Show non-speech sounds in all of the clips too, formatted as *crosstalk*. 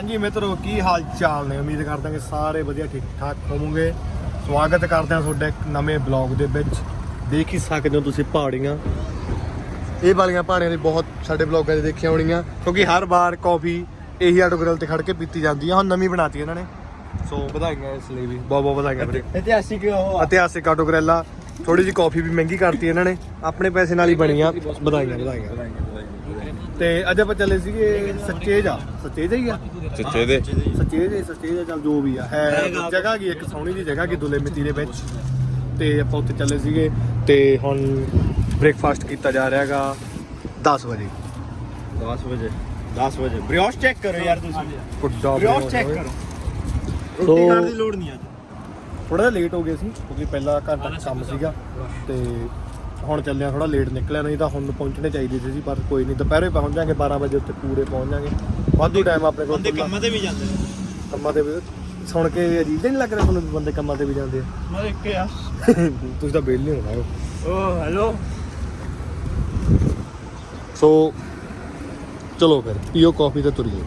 ਹਾਂਜੀ ਮਿੱਤਰੋ ਕੀ ਹਾਲ ਚਾਲ ਨੇ? ਉਮੀਦ ਕਰਦਾ ਕਿ ਸਾਰੇ ਵਧੀਆ ਠੀਕ ਠਾਕ ਹੋਵੋਗੇ। ਸਵਾਗਤ ਕਰਦੇ ਹਾਂ ਤੁਹਾਡੇ ਇੱਕ ਨਵੇਂ ਬਲੌਗ ਦੇ ਵਿੱਚ। ਦੇਖ ਹੀ ਸਕਦੇ ਹੋ ਤੁਸੀਂ ਪਹਾੜੀਆਂ। ਇਹ ਵਾਲੀਆਂ ਪਹਾੜੀਆਂ ਦੀ ਬਹੁਤ ਸਾਡੇ ਬਲੌਗਾਂ 'ਚ ਦੇਖੀਆਂ ਹੋਣੀਆਂ ਕਿਉਂਕਿ ਹਰ ਵਾਰ ਕਾਫੀ ਇਹੀ ਆਟੋ ਗ੍ਰਿਲ ਤੇ ਖੜ ਕੇ ਪੀਤੀ ਜਾਂਦੀ ਆ ਹੁਣ ਨਵੀਂ ਬਣਾਤੀ ਇਹਨਾਂ ਨੇ। ਸੋ ਵਧਾਈਆਂ ਇਸ ਲਈ ਵੀ ਬਹੁਤ ਬਹੁਤ ਵਧਾਈਆਂ ਵੀਰੇ। ਇਤਿਹਾਸਿਕ ਉਹ ਇਤਿਹਾਸਿਕ ਆਟੋ ਗ੍ਰਿਲ ਥੋੜੀ ਜਿਹੀ ਕਾਫੀ ਵੀ ਮਹਿੰਗੀ ਕਰਤੀ ਇਹਨਾਂ ਨੇ ਆਪਣੇ ਪੈਸੇ ਨਾਲ ਹੀ ਬਣੀ ਆ ਵਧਾਈਆਂ। ਵਧਾਈਆਂ। ਤੇ ਅੱਜ ਆਪਾਂ ਚੱਲੇ ਸੀਗੇ ਸੱਚੇ ਜਾ ਸੱਚੇ ਜਾ ਹੀ ਆ। ਚੱਚੇ ਦੇ ਸੱਚੇ ਦੇ ਸੱਚੇ ਦਾ ਚੱਲ ਜੋ ਵੀ ਆ। ਹੈ ਜਗ੍ਹਾ ਕੀ ਇੱਕ ਸੋਹਣੀ ਦੀ ਜਗ੍ਹਾ ਕੀ? ਦੁਲੇ ਮਿੱਟੀ ਦੇ ਵਿੱਚ। ਤੇ ਆਪਾਂ ਉੱਥੇ ਚੱਲੇ ਸੀਗੇ ਤੇ ਹੁਣ ਬ੍ਰੇਕਫਾਸਟ ਕੀਤਾ ਜਾ ਰਿਹਾਗਾ 10 ਵਜੇ। 10 ਵਜੇ। 10 ਵਜੇ। ਬ੍ਰਿਓਸ਼ ਚੈੱਕ ਕਰੋ ਯਾਰ ਤੁਸੀਂ। ਕੁੱਡਾ ਬ੍ਰਿਓਸ਼ ਚੈੱਕ ਕਰੋ। ਰੋਟੀ ਖਾਣ ਦੀ ਲੋੜ ਨਹੀਂ ਅੱਜ। ਥੋੜਾ ਜਿਹਾ ਲੇਟ ਹੋ ਗਏ ਸੀ ਕਿਉਂਕਿ ਪਹਿਲਾਂ ਘੰਟਾ ਕੁ ਕੰਮ ਸੀਗਾ। ਤੇ ਹੁਣ ਚੱਲਿਆ ਥੋੜਾ ਲੇਟ ਨਿਕਲਿਆ ਨਹੀਂ ਤਾਂ ਹੁਣ ਪਹੁੰਚਣੇ ਚਾਹੀਦੇ ਸੀ ਪਰ ਕੋਈ ਨਹੀਂ। ਦੁਪਹਿਰੇ ਪਹੁੰਚ ਜਾਾਂਗੇ 12 ਵਜੇ ਉੱਤੇ ਪੂਰੇ ਪਹੁੰਚ ਜਾਾਂਗੇ। ਵਾਧੂ ਟਾਈਮ ਆਪਣੇ ਕੋਲ ਬੰਦੇ। ਕੰਮਾਂ ਤੇ ਵੀ ਜਾਂਦੇ ਨੇ। ਕੰਮਾਂ ਤੇ ਵੀ ਸੁਣ ਕੇ ਅਜੀਬ ਨਹੀਂ ਲੱਗ ਰਿਹਾ ਤੁਹਾਨੂੰ ਵੀ ਬੰਦੇ ਕੰਮਾਂ ਤੇ ਵੀ ਜਾਂਦੇ ਆ? ਮੈਂ ਦੇਖ ਆ। ਤੁਸੀਂ ਤਾਂ ਵਿਹਲੇ ਹੋਣਾ ਹੋ ਓ ਹੈਲੋ ਸੋ ਚਲੋ ਫਿਰ ਪੀਓ ਕਾਫੀ ਤੇ ਤੁਰੀਏ।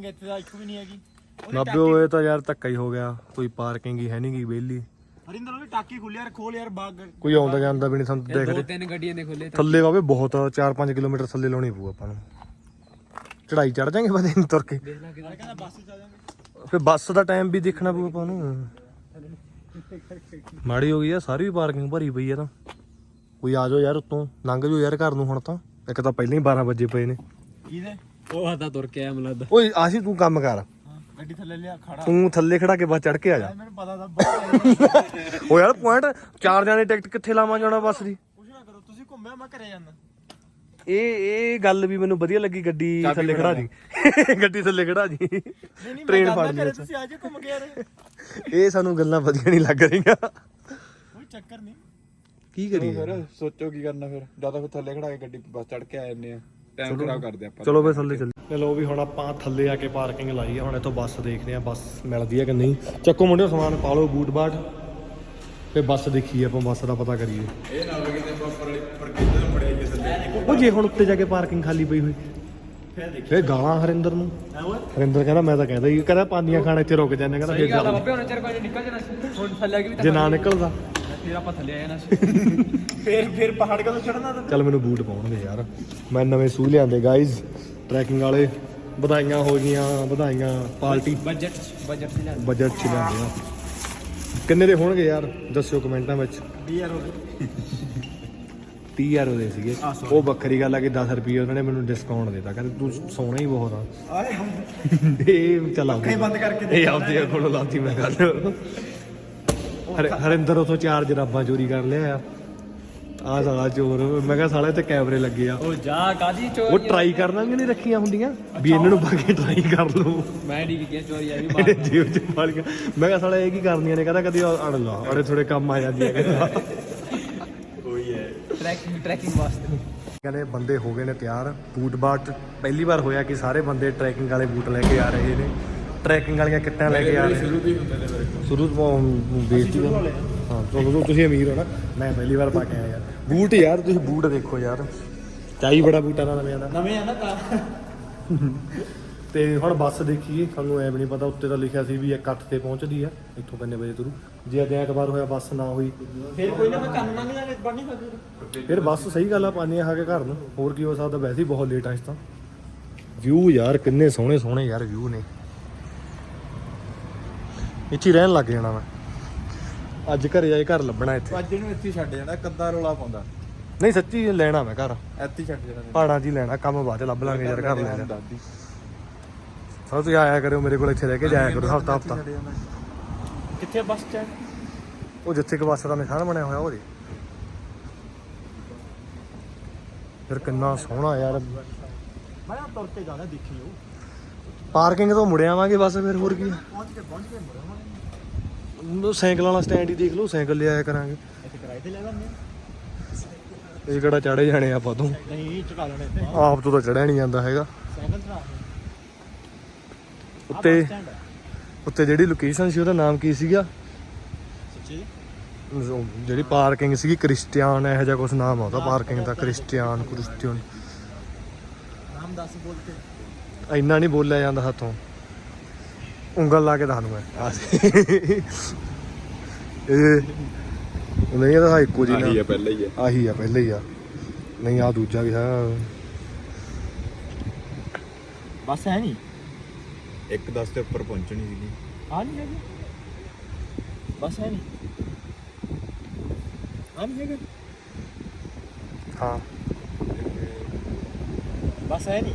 ਪਾਰਕਿੰਗ ਇੱਥੇ ਦਾ ਇੱਕ ਵੀ ਨਹੀਂ ਹੈਗੀ। ਨਾਬੇ ਹੋਏ ਤਾਂ ਯਾਰ ਧੱਕਾ ਹੀ ਹੋ ਗਿਆ। ਕੋਈ ਪਾਰਕਿੰਗ ਹੀ ਹੈ ਨਹੀਂ ਗਈ ਵਿਹਲੀ। ਹਰਿੰਦਰ ਉਹਦੀ ਟਾਕੀ ਖੁੱਲੀ ਯਾਰ ਖੋਲ ਯਾਰ ਬਾਗ। ਕੋਈ ਆਉਂਦਾ ਜਾਂਦਾ ਵੀ ਨਹੀਂ ਸਾਨੂੰ ਦੇਖ ਦੋ ਤਿੰਨ ਗੱਡੀਆਂ ਨੇ ਖੋਲੇ ਥੱਲੇ ਵਾਵੇ ਬਹੁਤ 4-5 ਕਿਲੋਮੀਟਰ ਥੱਲੇ ਲਾਉਣੀ ਪਊ ਆਪਾਂ ਨੂੰ। ਚੜਾਈ ਚੜ ਜਾਾਂਗੇ ਬਾਅਦ ਨੂੰ ਤੁਰ ਕੇ। ਕਹਿੰਦਾ ਬੱਸ ਚ ਫਿਰ ਬੱਸ ਦਾ ਟਾਈਮ ਵੀ ਦੇਖਣਾ ਪਊ ਆਪਾਂ ਨੂੰ। ਮਾੜੀ ਹੋ ਗਈ ਆ ਸਾਰੀ ਪਾਰਕਿੰਗ ਭਰੀ ਪਈ ਆ ਤਾਂ। ਕੋਈ ਆ ਜਾਓ ਯਾਰ ਉੱਤੋਂ ਲੰਘ ਜਾਓ ਯਾਰ ਘਰ ਨੂੰ ਹੁਣ ਤਾਂ। ਇੱਕ ਤਾਂ ਪਹਿਲਾਂ ਹੀ 12 ਵਜੇ ਪਏ ਨੇ। ਕਿਹਦੇ? ਉਹ ਆਦਾ ਤੁਰ ਕੇ ਆਇਆ ਮਲਦਾ ਓਏ ਆਸ਼ੀ ਤੂੰ ਕੰਮ ਕਰ। ਹਾਂ ਗੱਡੀ ਥੱਲੇ ਲਿਆ ਖੜਾ। ਤੂੰ ਥੱਲੇ ਖੜਾ ਕੇ ਬਸ ਚੜ ਕੇ ਆ ਜਾ। ਮੈਨੂੰ ਪਤਾ ਤਾਂ ਬਹੁਤ ਓ ਯਾਰ ਪੁਆਇੰਟ ਚਾਰ ਜਾਣੇ ਟਿਕਟ ਕਿੱਥੇ ਲਾਵਾਂ ਜਾਣਾ ਬੱਸ ਦੀ? ਕੁਛ ਨਾ ਕਰੋ ਤੁਸੀਂ ਘੁੰਮਿਆ ਮੈਂ ਘਰੇ ਜਾਂਦਾ ਇਹ ਇਹ ਗੱਲ ਵੀ ਮੈਨੂੰ ਵਧੀਆ ਲੱਗੀ ਗੱਡੀ ਥੱਲੇ ਖੜਾ ਜੀ ਗੱਡੀ ਥੱਲੇ ਖੜਾ ਜੀ ਨਹੀਂ ਨਹੀਂ Train ਮੈਂ ਫੜ ਲਈ ਘਰੇ ਤੁਸੀਂ ਆ ਜਾਓ ਘੁੰਮ ਕੇ ਯਾਰ ਇਹ ਸਾਨੂੰ ਗੱਲਾਂ ਵਧੀਆ ਨਹੀਂ ਲੱਗ ਰਹੀਆਂ। ਕੋਈ ਚੱਕਰ ਨਹੀਂ। ਕੀ ਕਰੀਏ? ਫਿਰ ਸੋਚੋ ਕੀ ਕਰਨਾ ਫਿਰ। ਜ਼ਿਆਦਾ ਫਿਰ ਥੱਲੇ ਖੜਾ ਕੇ ਗੱਡੀ ਬਸ ਚੜ ਕੇ ਆ ਜਾਂਦੇ ਆ। ਟਾਈਮ ਖਰਾਬ ਕਰਦੇ ਆਪਾਂ ਚਲੋ ਫੇ ਥੱਲੇ ਚੱਲ ਚਲੋ ਵੀ ਹੁਣ ਆਪਾਂ ਥੱਲੇ ਆ ਕੇ ਪਾਰਕਿੰਗ ਲਾਈ ਆ ਹੁਣ ਇੱਥੋਂ ਬੱਸ ਦੇਖਦੇ ਆ ਬੱਸ ਮਿਲਦੀ ਆ ਕਿ ਨਹੀਂ। ਚੱਕੋ ਮੁੰਡਿਓ ਸਮਾਨ ਪਾ ਲਓ ਬੂਟ ਬਾਟ। ਫੇ ਬੱਸ ਦੇਖੀਏ ਆਪਾਂ ਬੱਸ ਦਾ ਪਤਾ ਕਰੀਏ। ਇਹ ਨਾ ਹੋਵੇ ਕਿਤੇ ਆਪਾਂ ਪਰ ਕਿੱਧਰ ਫੜਿਆ ਥੱਲੇ। ਉਹ ਜੇ ਹੁਣ ਉੱਤੇ ਜਾ ਕੇ ਪਾਰਕਿੰਗ ਖਾਲੀ ਪਈ ਹੋਈ। ਫੇਰ ਦੇਖ ਫੇ ਗਾਲਾਂ ਹਰਿੰਦਰ ਨੂੰ। ਹਰਿੰਦਰ ਕਹਿੰਦਾ ਮੈਂ ਤਾਂ ਕਹਿੰਦਾ ਹੀ ਕਹਿੰਦਾ ਪਾਨੀਆਂ ਖਾਣ ਇੱਥੇ ਰੁਕ ਜਾਂਦੇ ਕਹਿੰਦਾ ਫੇਰ ਗੱਲ ਚੱਲ ਬਾਬੇ ਹੁਣ ਚਿਰ ਕੋਈ ਨਿਕਲ ਜਾਣਾ ਸੀ। ਹੁਣ ਥੱਲੇ ਆ ਕੇ ਵੀ ਜੇ ਨਾ ਨਿਕਲਦਾ। ਫਿਰ ਆਪਾਂ ਥੱਲੇ ਆ ਜਾਣਾ ਸੀ ਫੇਰ ਫੇਰ ਪਹਾੜ ਕਦੋਂ ਚੜਨਾ ਤਾਂ ਚੱਲ ਮੈਨੂੰ ਬੂਟ ਪਾਉਣਗੇ ਯਾਰ। ਮੈਂ ਨਵੇਂ ਸੂ ਲਿਆਂਦੇ ਗਾਇਜ਼ ਟਰੈਕਿੰਗ ਵਾਲੇ। ਵਧਾਈਆਂ ਹੋ ਗਈਆਂ ਵਧਾਈਆਂ। ਪਾਰਟੀ। ਬਜਟ ਬਜਟ ਤੇ ਲਿਆ ਬਜਟ ਚ ਲਿਆਂਦੇ ਆ। ਕਿੰਨੇ ਦੇ ਹੋਣਗੇ ਯਾਰ? ਦੱਸਿਓ ਕਮੈਂਟਾਂ ਵਿੱਚ। ਡੀਆਰ ਹੋ ਗਏ। *laughs* 30 ਯਾਰ ਦੇ ਸੀਗੇ। ਉਹ ਵੱਖਰੀ ਗੱਲ ਆ ਕਿ 10 ਰੁਪਏ ਉਹਨਾਂ ਨੇ ਮੈਨੂੰ ਡਿਸਕਾਊਂਟ ਦਿੱਤਾ। ਕਹਿੰਦੇ ਤੂੰ ਸੋਹਣਾ ਹੀ ਬਹੁਤ ਆ। ਆਏ *laughs* ਇਹ ਚੱਲ ਬੰਦ ਕਰਕੇ ਇਹ ਆਉਂਦੇ ਕੋਲੋਂ ਲਾਤੀ ਮੈਂ ਗੱਲ। ਹਰ- ਹਰਿੰਦਰ ਉਥੋਂ ਚਾਰ ਜਰਾਬਾਂ ਚੋਰੀ ਕਰ ਲਿਆ ਆ। ਆਹ ਸਾਲਾ ਚੋਰ ਮੈਂ ਕਿਹਾ ਸਾਲੇ ਤੇ ਕੈਮਰੇ ਲੱਗੇ ਆ। ਉਹ ਜਾ ਕਾਦੀ ਉਹ ਚੋਰੀ ਟਰਾਈ ਕਰਨਾ ਨਹੀਂ ਰੱਖੀਆਂ ਹੁੰਦੀਆਂ? ਵੀ ਇਹਨਾਂ ਨੂੰ ਪਾ ਕੇ ਟਰਾਈ ਕਰ ਲਓ। ਮੈਂ ਨਹੀਂ ਗਿਆ ਚੋਰੀ ਆ ਵੀ ਇਹਦੇ ਜੀਵ ਚ ਪਾ ਲਿਆ ਮੈਂ ਕਿਹਾ ਸਾਲਾ ਇਹ ਕੀ ਕਰਦੀਆਂ ਨੇ? ਕਹਿੰਦਾ ਕਦੀ ਅੜ ਲਾ ਅੜੇ ਥੋੜੇ ਕੰਮ ਆ ਜਾਂਦੀਆਂ ਕਹਿੰਦਾ ਟਰੈਕਿੰਗ ਟਰੈਕਿੰਗ ਵਾਸਤੇ। ਕਹਿੰਦੇ ਬੰਦੇ ਹੋ ਗਏ ਨੇ ਤਿਆਰ। ਬੂਟ ਬਾਟ ਪਹਿਲੀ ਵਾਰ ਹੋਇਆ ਕਿ ਸਾਰੇ ਬੰਦੇ ਟਰੈਕਿੰਗ ਵਾਲੇ ਬੂਟ ਲੈ ਕੇ ਆ ਰਹੇ ਨੇ। ਟਰੈਕਿੰਗ ਵਾਲੀਆਂ ਕਿੱਟਾਂ ਲੈ ਕੇ ਆ ਰਹੇ ਸ਼ੁਰੂ ਵੀ ਹੁੰਦੇ ਨੇ ਮੇਰੇ ਕੋਲ। ਸ਼ੁਰੂ ਤੋਂ ਬੇਇੱਜ਼ਤੀ ਹਾਂ ਚਲੋ ਤੁਸੀਂ ਅਮੀਰ ਹੋ ਨਾ ਮੈਂ ਪਹਿਲੀ ਵਾਰ ਪਾ ਕੇ ਆਇਆ ਯਾਰ। ਬੂਟ ਯਾਰ ਤੁਸੀਂ ਬੂਟ ਦੇਖੋ ਯਾਰ। ਚਾਈ ਬੜਾ ਬੂਟਾ ਦਾ ਨਵੇਂ ਦਾ ਨਵੇਂ ਆ ਨਾ ਤਾਂ। ਤੇ ਹੁਣ ਬੱਸ ਦੇਖੀਏ ਸਾਨੂੰ ਐ ਨਹੀਂ ਪਤਾ ਉੱਤੇ ਤਾਂ ਲਿਖਿਆ ਸੀ ਵੀ 1:00 ਤੇ ਪਹੁੰਚਦੀ ਆ ਇੱਥੋਂ ਕਿੰਨੇ ਵਜੇ ਤੁਰੂ। ਜੇ ਅੱਜ ਐਤਵਾਰ ਹੋਇਆ ਬੱਸ ਨਾ ਹੋਈ। ਫਿਰ ਕੋਈ ਨਾ ਮੈਂ ਕੰਨ ਮੰਗ ਜਾਣਾ ਬਣੀ ਸਕਦੀ ਫਿਰ ਬੱਸ ਸਹੀ ਗੱਲ ਆ ਪਾਣੀ ਆ ਕੇ ਘਰ ਨੂੰ। ਹੋਰ ਕੀ ਹੋ ਸਕਦਾ ਵੈਸੇ ਹੀ ਬਹੁਤ ਲੇਟ ਆ ਇਸ ਤਾਂ। ਵਿਊ ਯਾਰ ਕਿੰਨੇ ਸੋਹਣੇ ਸੋਹਣੇ ਯਾਰ ਵਿਊ ਨੇ। ਇੱਥੇ ਰਹਿਣ ਲੱਗ ਜਾਣਾ ਮੈਂ। ਅੱਜ ਘਰੇ ਆਏ ਘਰ ਲੱਭਣਾ ਇੱਥੇ। ਅੱਜ ਇਹਨੂੰ ਇੱਥੇ ਛੱਡ ਜਾਣਾ ਕੱਦਾ ਰੋਲਾ ਪਾਉਂਦਾ। ਨਹੀਂ ਸੱਚੀ ਲੈਣਾ ਮੈਂ ਘਰ। ਇੱਥੇ ਛੱਡ ਜਾਣਾ ਪਹਾੜਾਂ 'ਚ ਲੈਣਾ ਕੰਮ ਬਾਅਦ ਲੱਭ ਲਾਂਗੇ ਯਾਰ ਘਰ ਲੈਣਾ ਸਭ ਤੁਸੀਂ ਆਇਆ ਕਰਿਓ ਮੇਰੇ ਕੋਲ ਇੱਥੇ ਰਹਿ ਕੇ ਜਾਇਆ ਕਰੋ ਹਫਤਾ ਹਫਤਾ। ਕਿੱਥੇ ਬੱਸ ਸਟੈਂਡ ਉਹ ਜਿੱਥੇ ਕਵਾਸਾ ਦਾ ਨਿਸ਼ਾਨ ਬਣਿਆ ਹੋਇਆ ਉਹਦੇ। ਫਿਰ ਕਿੰਨਾ ਸੋਹਣਾ ਯਾਰ। ਮੈਂ ਤੁਰ ਕੇ ਜਾਣਾ ਦੇਖੀ ਉਹ ਪਾਰਕਿੰਗ ਤੋਂ ਮੁੜਿਆਵਾਂਗੇ ਬਸ ਫਿਰ ਹੋਰ ਕੀ। ਪਹੁੰਚ ਕੇ ਪਹੁੰਚ ਕੇ ਮੁੜਾਂਗੇ। ਸਾਈਕਲ ਵਾਲਾ ਸਟੈਂਡ ਹੀ ਦੇਖ ਲਓ ਸਾਈਕਲ ਲਿਆਇਆ ਕਰਾਂਗੇ। ਇਹ ਕਿਹੜਾ ਚੜੇ ਜਾਣੇ ਆਪਾਂ ਤੋਂ? ਨਹੀਂ ਚੜਾ ਲੈਣੇ ਆਪ ਤੋਂ ਤਾਂ ਚੜਿਆ ਨਹੀਂ ਜਾਂਦਾ ਹੈਗਾ। ਉੱਤੇ ਉੱਤੇ ਜਿਹੜੀ ਲੋਕੇਸ਼ਨ ਸੀ ਉਹਦਾ ਨਾਮ ਕੀ ਸੀਗਾ? ਜਿਹੜੀ ਪਾਰਕਿੰਗ ਸੀਗੀ ਕ੍ਰਿਸਟੀਅਨ ਇਹੋ ਜਿਹਾ ਕੁਝ ਨਾਮ ਆਉਂਦਾ ਪਾਰਕਿੰਗ ਦਾ ਕ੍ਰਿਸਟੀਅਨ ਕ੍ਰਿਸਟੀਅਨ ਨਾਮ ਦੱਸ ਬੋਲ ਕੇ। ਇੰਨਾ ਨਹੀਂ ਬੋਲਿਆ ਜਾਂਦਾ ਹੱਥੋਂ। ਉਂਗਲ ਲਾ ਕੇ ਦੱਸ ਦੂੰਗਾ। ਇਹ ਨਹੀਂ ਇਹ ਤਾਂ ਇੱਕੋ ਜਿਹੀ ਆਹੀ ਆ ਪਹਿਲਾਂ ਹੀ ਆ। ਆਹੀ ਆ ਪਹਿਲਾਂ ਹੀ ਆ। ਨਹੀਂ ਆ ਦੂਜਾ ਵੀ ਹੈ। ਬਸ ਹੈ ਨਹੀਂ? 1:10 ਤੇ ਉੱਪਰ ਪਹੁੰਚਣੀ ਸੀਗੀ। ਆ ਨਹੀਂ ਹੈਗਾ। ਬਸ ਹੈ ਨਹੀਂ? ਆ ਨਹੀਂ ਹੈਗਾ। ਹਾਂ। ਬਸ ਹੈ ਨਹੀਂ?